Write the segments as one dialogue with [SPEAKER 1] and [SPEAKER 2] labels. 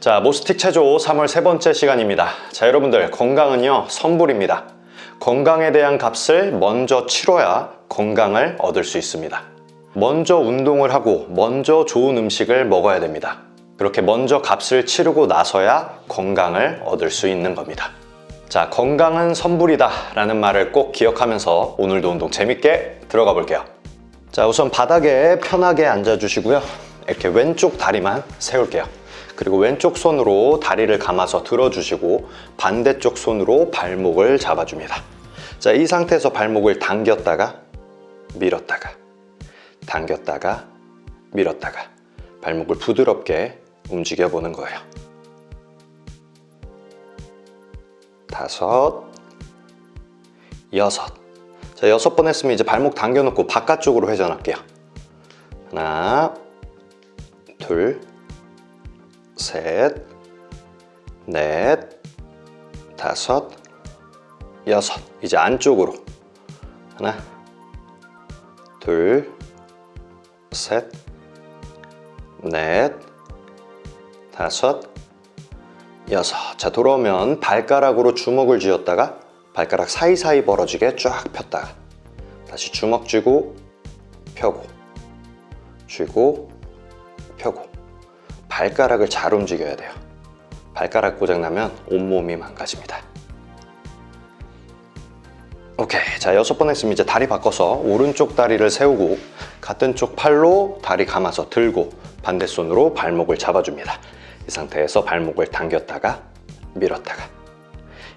[SPEAKER 1] 자, 모스틱 체조 3월 세 번째 시간입니다. 자, 여러분들 건강은요 선불입니다. 건강에 대한 값을 먼저 치러야 건강을 얻을 수 있습니다. 먼저 운동을 하고 먼저 좋은 음식을 먹어야 됩니다. 그렇게 먼저 값을 치르고 나서야 건강을 얻을 수 있는 겁니다. 자, 건강은 선불이다 라는 말을 꼭 기억하면서 오늘도 운동 재밌게 들어가 볼게요. 자, 우선 바닥에 편하게 앉아주시고요. 이렇게 왼쪽 다리만 세울게요. 그리고 왼쪽 손으로 다리를 감아서 들어주시고 반대쪽 손으로 발목을 잡아줍니다. 자, 이 상태에서 발목을 당겼다가 밀었다가 당겼다가 밀었다가 발목을 부드럽게 움직여 보는 거예요. 다섯, 여섯. 자, 여섯 번 했으면 이제 발목 당겨놓고 바깥쪽으로 회전할게요. 하나, 둘, 셋, 넷, 다섯, 여섯. 이제 안쪽으로. 하나, 둘, 셋, 넷, 다섯, 여섯. 자, 돌아오면 발가락으로 주먹을 쥐었다가 발가락 사이사이 벌어지게 쫙 폈다가 다시 주먹 쥐고 펴고 쥐고 발가락을 잘 움직여야 돼요. 발가락 고장나면 온몸이 망가집니다. 오케이. 자, 여섯 번 했으면 이제 다리 바꿔서 오른쪽 다리를 세우고 같은 쪽 팔로 다리 감아서 들고 반대 손으로 발목을 잡아줍니다. 이 상태에서 발목을 당겼다가 밀었다가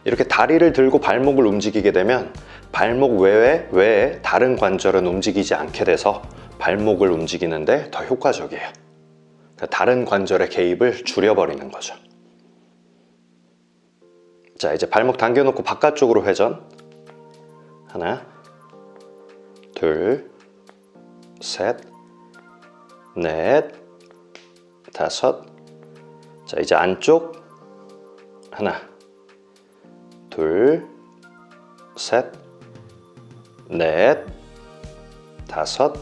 [SPEAKER 1] 이렇게 다리를 들고 발목을 움직이게 되면 발목 외에 외에 다른 관절은 움직이지 않게 돼서 발목을 움직이는데 더 효과적이에요. 그러니까 다른 관절의 개입을 줄여버리는 거죠. 자, 이제 발목 당겨놓고 바깥쪽으로 회전. 하나, 둘, 셋, 넷, 다섯. 자, 이제 안쪽. 하나, 둘, 셋, 넷, 다섯,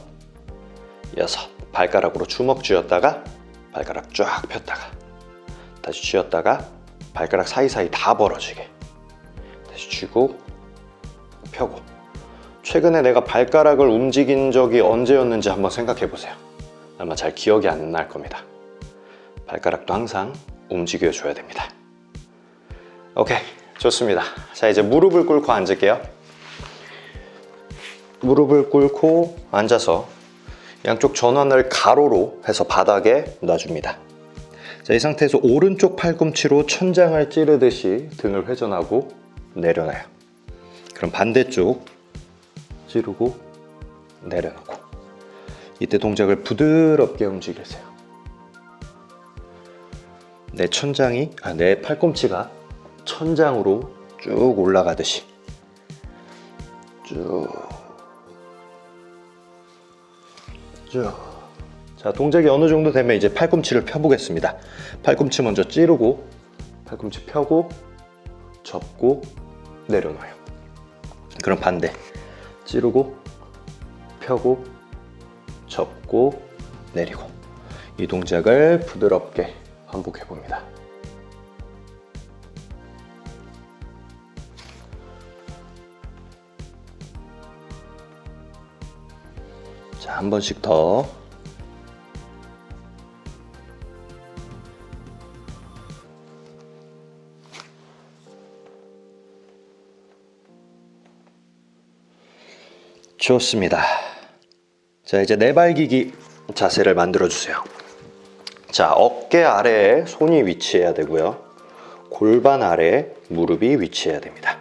[SPEAKER 1] 여섯. 발가락으로 주먹 쥐었다가 발가락 쫙 폈다가 다시 쥐었다가 발가락 사이사이 다 벌어지게 다시 쥐고 펴고 최근에 내가 발가락을 움직인 적이 언제였는지 한번 생각해 보세요. 아마 잘 기억이 안 날 겁니다. 발가락도 항상 움직여 줘야 됩니다. 오케이, 좋습니다. 자, 이제 무릎을 꿇고 앉을게요. 무릎을 꿇고 앉아서 양쪽 전환을 가로로 해서 바닥에 놔줍니다. 자, 이 상태에서 오른쪽 팔꿈치로 천장을 찌르듯이 등을 회전하고 내려놔요. 그럼 반대쪽 찌르고 내려놓고 이때 동작을 부드럽게 움직이세요. 내 천장이 아, 내 팔꿈치가 천장으로 쭉 올라가듯이 쭉 쭉. 자, 동작이 어느 정도 되면 이제 팔꿈치를 펴보겠습니다. 팔꿈치 먼저 찌르고, 팔꿈치 펴고, 접고, 내려놔요. 그럼 반대. 찌르고, 펴고, 접고, 내리고. 이 동작을 부드럽게 반복해 봅니다. 자, 한 번씩 더. 좋습니다. 자, 이제 내발기기 자세를 만들어 주세요. 자, 어깨 아래에 손이 위치해야 되고요. 골반 아래에 무릎이 위치해야 됩니다.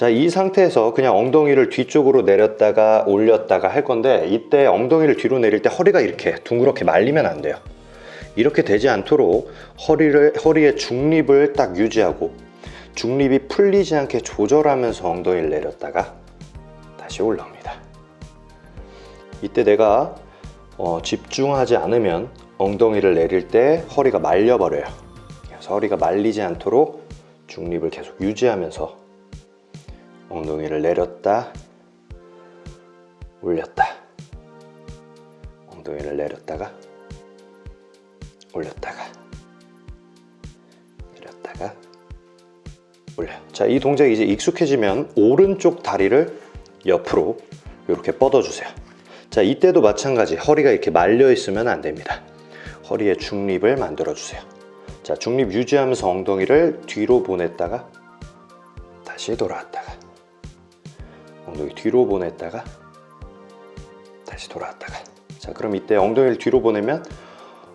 [SPEAKER 1] 자, 이 상태에서 그냥 엉덩이를 뒤쪽으로 내렸다가 올렸다가 할 건데 이때 엉덩이를 뒤로 내릴 때 허리가 이렇게 둥그렇게 말리면 안 돼요. 이렇게 되지 않도록 허리를 허리의 중립을 딱 유지하고 중립이 풀리지 않게 조절하면서 엉덩이를 내렸다가 다시 올라옵니다. 이때 내가 어, 집중하지 않으면 엉덩이를 내릴 때 허리가 말려버려요. 그래서 허리가 말리지 않도록 중립을 계속 유지하면서 엉덩이를 내렸다 올렸다 엉덩이를 내렸다가 올렸다가 내렸다가 올려. 자, 이 동작이 이제 익숙해지면 오른쪽 다리를 옆으로 이렇게 뻗어주세요. 자, 이때도 마찬가지 허리가 이렇게 말려 있으면 안 됩니다. 허리에 중립을 만들어 주세요. 자, 중립 유지하면서 엉덩이를 뒤로 보냈다가 다시 돌아왔다가 엉덩이 뒤로 보냈다가 다시 돌아왔다가 자, 그럼 이때 엉덩이를 뒤로 보내면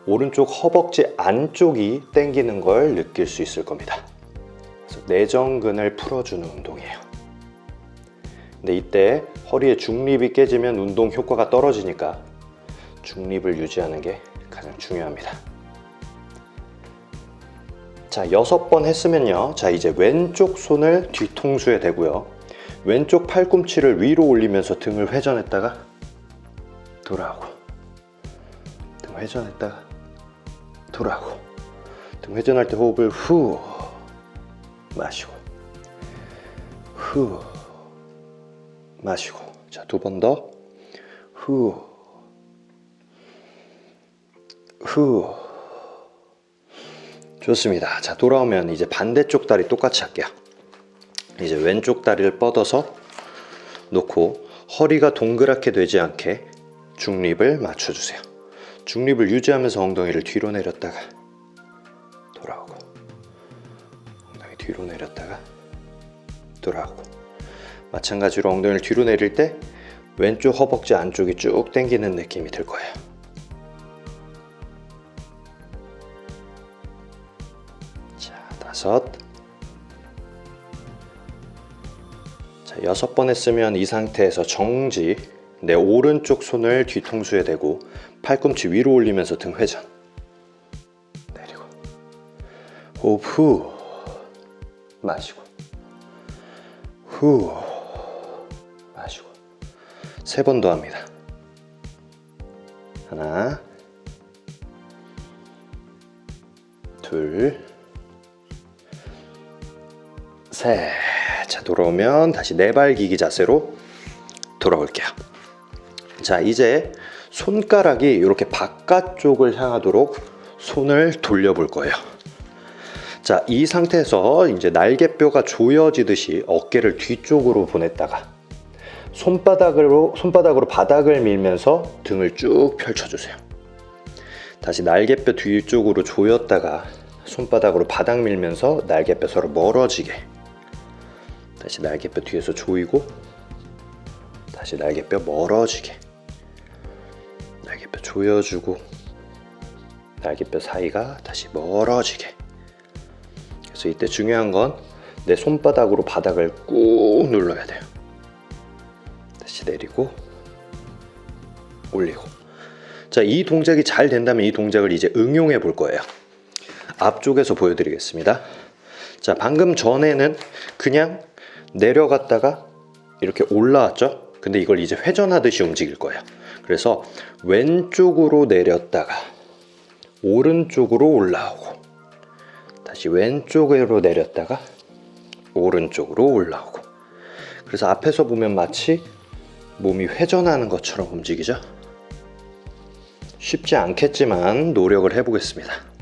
[SPEAKER 1] 오른쪽 허벅지 안쪽이 당기는 걸 느낄 수 있을 겁니다. 그래서 내전근을 풀어주는 운동이에요. 근데 이때 허리의 중립이 깨지면 운동 효과가 떨어지니까 중립을 유지하는 게 가장 중요합니다. 자, 여섯 번 했으면요. 자, 이제 왼쪽 손을 뒤통수에 대고요. 왼쪽 팔꿈치를 위로 올리면서 등을 회전했다가 돌아오고 등 회전했다가 돌아오고 등 회전할 때 호흡을 후 마시고 후 마시고 자 두 번 더 후 후. 좋습니다. 자, 돌아오면 이제 반대쪽 다리 똑같이 할게요. 이제 왼쪽 다리를 뻗어서 놓고 허리가 동그랗게 되지 않게 중립을 맞춰주세요. 중립을 유지하면서 엉덩이를 뒤로 내렸다가 돌아오고 엉덩이 뒤로 내렸다가 돌아오고 마찬가지로 엉덩이를 뒤로 내릴 때 왼쪽 허벅지 안쪽이 쭉 당기는 느낌이 들 거예요. 자, 다섯. 자, 여섯 번 했으면 이 상태에서 정지. 내 오른쪽 손을 뒤통수에 대고 팔꿈치 위로 올리면서 등 회전. 내리고. 호흡 후. 마시고. 후. 마시고. 세 번 더 합니다. 하나. 둘. 셋. 자, 돌아오면 다시 네발기기 자세로 돌아올게요. 자, 이제 손가락이 이렇게 바깥쪽을 향하도록 손을 돌려볼 거예요. 자, 이 상태에서 이제 날개뼈가 조여지듯이 어깨를 뒤쪽으로 보냈다가 손바닥으로 손바닥으로 바닥을 밀면서 등을 쭉 펼쳐주세요. 다시 날개뼈 뒤쪽으로 조였다가 손바닥으로 바닥 밀면서 날개뼈 서로 멀어지게 다시 날개뼈 뒤에서 조이고 다시 날개뼈 멀어지게 날개뼈 조여주고 날개뼈 사이가 다시 멀어지게 그래서 이때 중요한 건 내 손바닥으로 바닥을 꾹 눌러야 돼요 다시 내리고 올리고 자, 이 동작이 잘 된다면 이 동작을 이제 응용해 볼 거예요. 앞쪽에서 보여드리겠습니다. 자, 방금 전에는 그냥 내려갔다가 이렇게 올라왔죠? 근데 이걸 이제 회전하듯이 움직일 거예요. 그래서 왼쪽으로 내렸다가 오른쪽으로 올라오고 다시 왼쪽으로 내렸다가 오른쪽으로 올라오고 그래서 앞에서 보면 마치 몸이 회전하는 것처럼 움직이죠? 쉽지 않겠지만 노력을 해보겠습니다.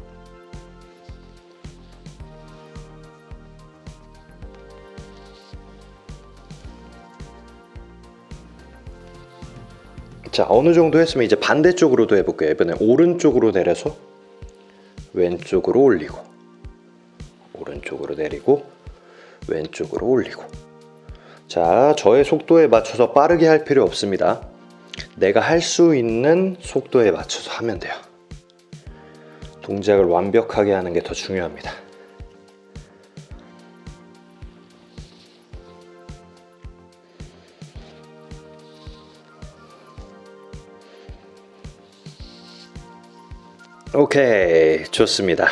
[SPEAKER 1] 자, 어느 정도 했으면 이제 반대쪽으로도 해볼게요. 이번에 오른쪽으로 내려서 왼쪽으로 올리고, 오른쪽으로 내리고, 왼쪽으로 올리고. 자, 저의 속도에 맞춰서 빠르게 할 필요 없습니다. 내가 할 수 있는 속도에 맞춰서 하면 돼요. 동작을 완벽하게 하는 게 더 중요합니다. 오케이, 좋습니다.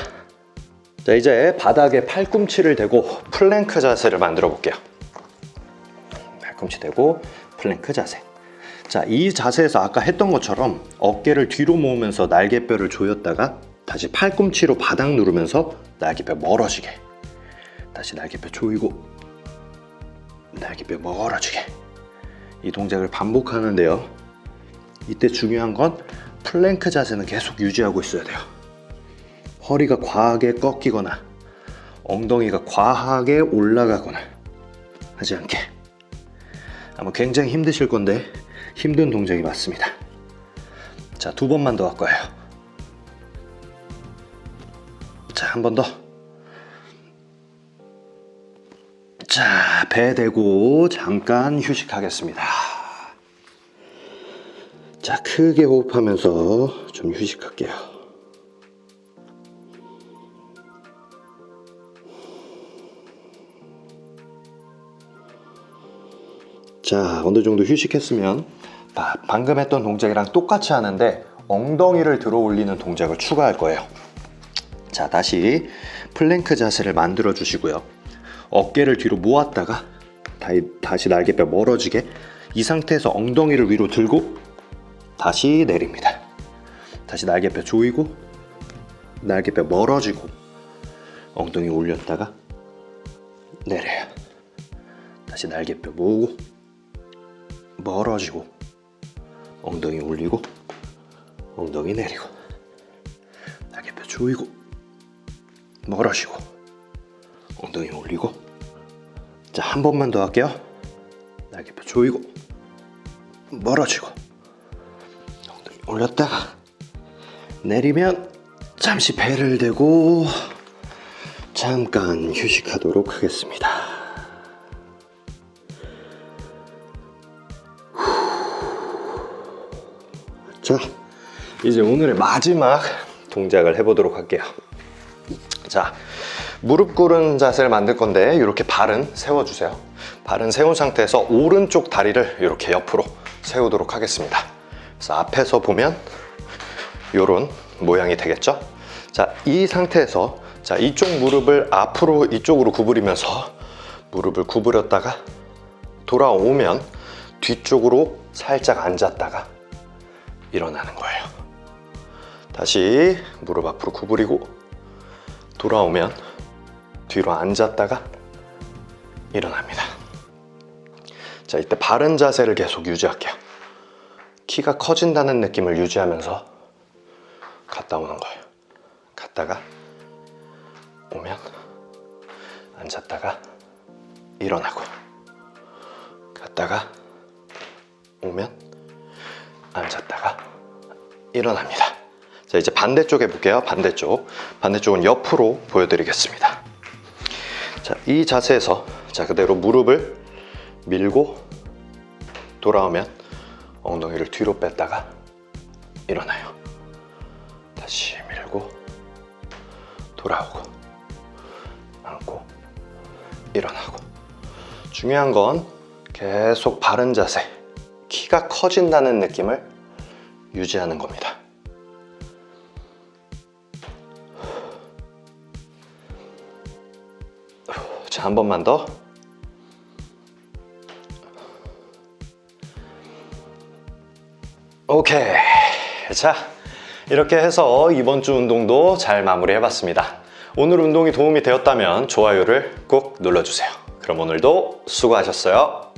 [SPEAKER 1] 자, 이제 바닥에 팔꿈치를 대고 플랭크 자세를 만들어 볼게요. 팔꿈치 대고 플랭크 자세. 자, 이 자세에서 아까 했던 것처럼 어깨를 뒤로 모으면서 날개뼈를 조였다가 다시 팔꿈치로 바닥 누르면서 날개뼈 멀어지게. 다시 날개뼈 조이고 날개뼈 멀어지게. 이 동작을 반복하는데요. 이때 중요한 건 플랭크 자세는 계속 유지하고 있어야 돼요. 허리가 과하게 꺾이거나 엉덩이가 과하게 올라가거나 하지 않게 아마 굉장히 힘드실 건데 힘든 동작이 맞습니다. 자, 두 번만 더 할 거예요. 자, 한 번 더. 자, 배 대고 잠깐 휴식하겠습니다. 자, 크게 호흡하면서 좀 휴식할게요. 자, 어느 정도 휴식했으면 바- 방금 했던 동작이랑 똑같이 하는데 엉덩이를 들어 올리는 동작을 추가할 거예요. 자, 다시 플랭크 자세를 만들어 주시고요. 어깨를 뒤로 모았다가 다시 날개뼈 멀어지게 이 상태에서 엉덩이를 위로 들고 다시 내립니다. 다시 날개뼈 조이고 날개뼈 멀어지고 엉덩이 올렸다가 내려요. 다시 날개뼈 모으고 멀어지고 엉덩이 올리고 엉덩이 내리고 날개뼈 조이고 멀어지고 엉덩이 올리고 자 한 번만 더 할게요 날개뼈 조이고 멀어지고 올렸다가 내리면 잠시 배를 대고 잠깐 휴식하도록 하겠습니다 자, 이제 오늘의 마지막 동작을 해보도록 할게요. 자, 무릎 꿇은 자세를 만들 건데 이렇게 발은 세워주세요. 발은 세운 상태에서 오른쪽 다리를 이렇게 옆으로 세우도록 하겠습니다. 그래서 앞에서 보면 이런 모양이 되겠죠? 자, 이 상태에서 자 이쪽 무릎을 앞으로 이쪽으로 구부리면서 무릎을 구부렸다가 돌아오면 뒤쪽으로 살짝 앉았다가 일어나는 거예요. 다시 무릎 앞으로 구부리고 돌아오면 뒤로 앉았다가 일어납니다. 자, 이때 바른 자세를 계속 유지할게요. 키가 커진다는 느낌을 유지하면서 갔다 오는 거예요. 갔다가 오면 앉았다가 일어나고 갔다가 오면 앉았다가 일어납니다. 자, 이제 반대쪽 해볼게요. 반대쪽. 반대쪽은 옆으로 보여드리겠습니다. 자, 이 자세에서 자, 그대로 무릎을 밀고 돌아오면 엉덩이를 뒤로 뺐다가 일어나요. 다시 밀고 돌아오고 안고 일어나고 중요한 건 계속 바른 자세 키가 커진다는 느낌을 유지하는 겁니다. 자, 한 번만 더. 오케이. 자, 이렇게 해서 이번 주 운동도 잘 마무리 해봤습니다. 오늘 운동이 도움이 되었다면 좋아요를 꼭 눌러주세요. 그럼 오늘도 수고하셨어요.